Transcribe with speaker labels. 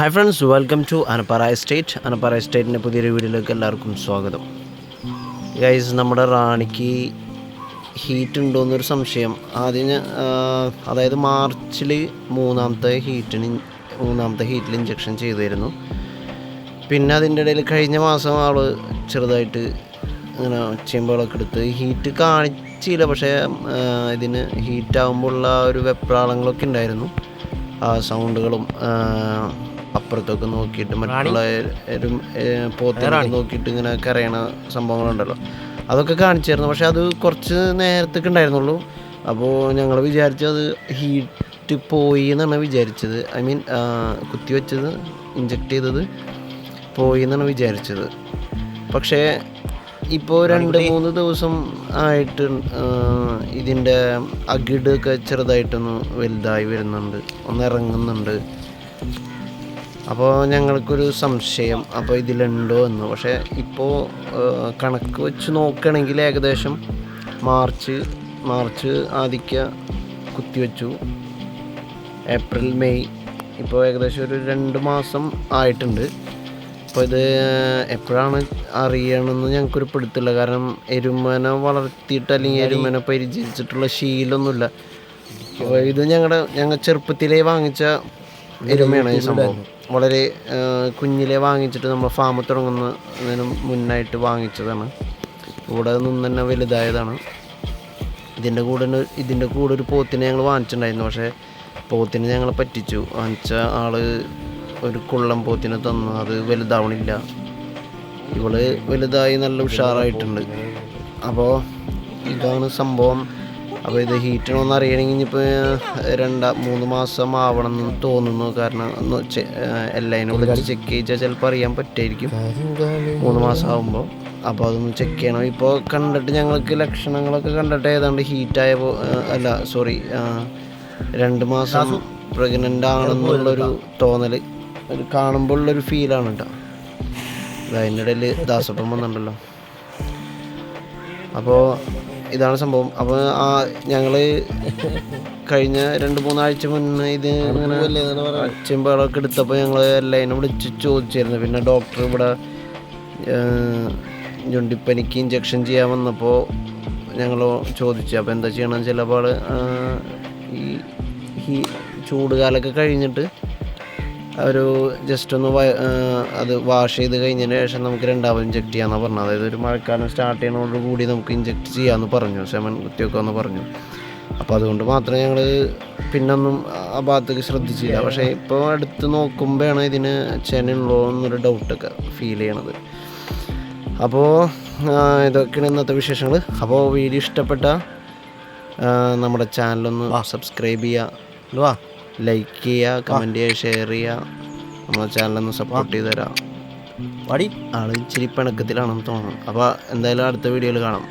Speaker 1: Hi friends welcome to Anappara estate Anappara എസ്റ്റേറ്റിന്റെ പുതിയൊരു വീഡിയോയിലേക്ക് എല്ലാവർക്കും സ്വാഗതം. ഗൈസ് നമ്മുടെ റാണിക്ക് ഹീറ്റ് ഉണ്ടോയെന്നൊരു സംശയം. ആദ്യം അതായത് മാർച്ചിൽ മൂന്നാമത്തെ ഹീറ്റിന് മൂന്നാമത്തെ ഹീറ്റിൽ ഇഞ്ചക്ഷൻ ചെയ്തിരുന്നു പിന്നെ അതിന്റെ ഇടയിൽ കഴിഞ്ഞ മാസം ആൾ ചെറുതായിട്ട് ഇങ്ങനെ ചെമ്പുകളൊക്കെ എടുത്ത് ഹീറ്റ് കാണിച്ചില്ല. പക്ഷേ ഇതിന് ഹീറ്റ് ആകുമ്പോൾ ഉള്ള ഒരു വെപ്രാളങ്ങളൊക്കെ ഉണ്ടായിരുന്നു. ആ സൗണ്ടുകളും അപ്പുറത്തൊക്കെ നോക്കിയിട്ട് മറ്റുള്ളവരും പോത്തിനൊക്കെ നോക്കിയിട്ട് ഇങ്ങനെ കരയണ സംഭവങ്ങളുണ്ടല്ലോ. അതൊക്കെ കാണിച്ചായിരുന്നു പക്ഷെ അത് കുറച്ച് നേരത്തേക്ക് ഉണ്ടായിരുന്നുള്ളൂ. അപ്പോൾ ഞങ്ങൾ അത് ഹീറ്റ് പോയി എന്നാണ് വിചാരിച്ചത്. ഐ മീൻ കുത്തിവെച്ചത് ഇഞ്ചെക്ട് ചെയ്തത് പോയി എന്നാണ് വിചാരിച്ചത്. പക്ഷേ ഇപ്പോൾ രണ്ട് മൂന്ന് ദിവസം ആയിട്ട് ഇതിന്റെ അകിടൊക്കെ ചെറുതായിട്ടൊന്ന് വലുതായി വരുന്നുണ്ട്. ഒന്ന് ഇറങ്ങുന്നുണ്ട്. അപ്പോൾ ഞങ്ങൾക്കൊരു സംശയം അപ്പോൾ ഇതിലുണ്ടോ എന്ന്. പക്ഷേ ഇപ്പോൾ കണക്ക് വെച്ച് നോക്കുകയാണെങ്കിൽ ഏകദേശം മാർച്ച് മാർച്ച് ആദിക്ക കുത്തിവെച്ചു. April May. ഇപ്പോൾ ഏകദേശം ഒരു രണ്ട് മാസം ആയിട്ടുണ്ട്. അപ്പോൾ ഇത് എപ്പോഴാണ് അറിയണമെന്ന് ഞങ്ങൾക്കൊരു പിടുത്തില്ല കാരണം എരുമനെ വളർത്തിയിട്ട് അല്ലെങ്കിൽ എരുമനെ പരിചരിച്ചിട്ടുള്ള ശീലമൊന്നുമില്ല. അപ്പോൾ ഇത് ഞങ്ങളുടെ ഞങ്ങൾ ചെറുപ്പത്തിലേ വാങ്ങിച്ച എരുമയാണ് ഈ സംഭവം. വളരെ കുഞ്ഞിലെ വാങ്ങിച്ചിട്ട് നമ്മൾ ഫാം തുടങ്ങുന്നതിന് മുന്നായിട്ട് വാങ്ങിച്ചതാണ്. ഇവിടെ നിന്ന് തന്നെ വലുതായതാണ്. ഇതിന്റെ കൂടെ ഇതിന്റെ കൂടെ ഒരു പോത്തിനെ ഞങ്ങൾ വാങ്ങിച്ചിട്ടുണ്ടായിരുന്നു. പക്ഷേ പോത്തിനെ ഞങ്ങൾ പറ്റിച്ചു. വാങ്ങിച്ച ആൾ ഒരു കുള്ളം പോത്തിനെ തന്നു. അത് വലുതാവണില്ല. ഇവൾ വലുതായി നല്ല ഉഷാറായിട്ടുണ്ട്. അപ്പോൾ ഇതാണ് സംഭവം. അപ്പോൾ ഇത് ഹീറ്റണമെന്ന് അറിയണമെങ്കിൽ ഇനിയിപ്പോൾ രണ്ട് മൂന്ന് മാസം ആവണം എന്ന് തോന്നുന്നു. കാരണം എല്ലാതിനും വിളിച്ച് ചെക്ക് ചെയ്താൽ ചിലപ്പോൾ അറിയാൻ പറ്റുമായിരിക്കും. മൂന്ന് മാസം ആകുമ്പോൾ അപ്പോൾ അതൊന്ന് ചെക്ക് ചെയ്യണം. ഇപ്പോൾ കണ്ടിട്ട് ഞങ്ങൾക്ക് ലക്ഷണങ്ങളൊക്കെ കണ്ടിട്ട് ഏതാണ്ട് ഹീറ്റായ പോ അല്ല സോറി രണ്ട് മാസം പ്രഗ്നന്റ് ആണെന്നുള്ളൊരു തോന്നൽ ഒരു കാണുമ്പോൾ ഉള്ളൊരു ഫീലാണ് കേട്ടോ അതിന്റെ ഇടയിൽ ദാസപ്പം വന്നിട്ടുണ്ടല്ലോ. അപ്പോൾ ഇതാണ് സംഭവം. അപ്പോൾ ആ ഞങ്ങൾ കഴിഞ്ഞ രണ്ട് മൂന്നാഴ്ച മുന്നേ ഇത് ഇങ്ങനെ ചെമ്പകളൊക്കെ എടുത്തപ്പോൾ ഞങ്ങൾ എല്ലാവരും വിളിച്ച് ചോദിച്ചിരുന്നു പിന്നെ ഡോക്ടർ ഇവിടെ ഞൊണ്ടിപ്പനിക്ക് ഇഞ്ചക്ഷൻ ചെയ്യാൻ വന്നപ്പോൾ ഞങ്ങൾ ചോദിച്ചു. അപ്പോൾ എന്താ ചെയ്യണമെന്ന് ചിലപ്പോൾ ഈ ചൂടുകാലമൊക്കെ കഴിഞ്ഞിട്ട് ഒരു ജസ്റ്റ് ഒന്ന് അത് വാഷ് ചെയ്ത് കഴിഞ്ഞതിന് ശേഷം നമുക്ക് രണ്ടാമത് ഇഞ്ചെക്ട് ചെയ്യാമെന്നാണ് പറഞ്ഞത്. അതായത് ഒരു മഴക്കാലം സ്റ്റാർട്ട് ചെയ്യണോട് കൂടി നമുക്ക് ഇഞ്ചെക്ട് ചെയ്യാമെന്ന് പറഞ്ഞു. സെമൻ കുത്തിവെക്കാമെന്ന് പറഞ്ഞു. അപ്പോൾ അതുകൊണ്ട് മാത്രം ഞങ്ങൾ പിന്നൊന്നും ആ ഭാഗത്തേക്ക് ശ്രദ്ധിച്ചില്ല. പക്ഷേ ഇപ്പോൾ അടുത്ത് നോക്കുമ്പോഴാണ് ഇതിന് ചെനുള്ളോ എന്നൊരു ഡൗട്ടൊക്കെ ഫീൽ ചെയ്യണത്. അപ്പോൾ ഇതൊക്കെയാണ് ഇന്നത്തെ വിശേഷങ്ങൾ അപ്പോൾ വീഡിയോ ഇഷ്ടപ്പെട്ട നമ്മുടെ ചാനലൊന്ന് സബ്സ്ക്രൈബ് ചെയ്യുക വാ ലൈക്ക് ചെയ്യുക കമന്റ് ചെയ്യുക ഷെയർ ചെയ്യുക നമ്മുടെ ചാനലൊന്ന് സപ്പോർട്ട് ചെയ്ത് തരാം ആൾ ഇച്ചിരി പിണക്കത്തിലാണെന്ന് തോന്നുന്നു. അപ്പോൾ എന്തായാലും അടുത്ത വീഡിയോയിൽ കാണാം.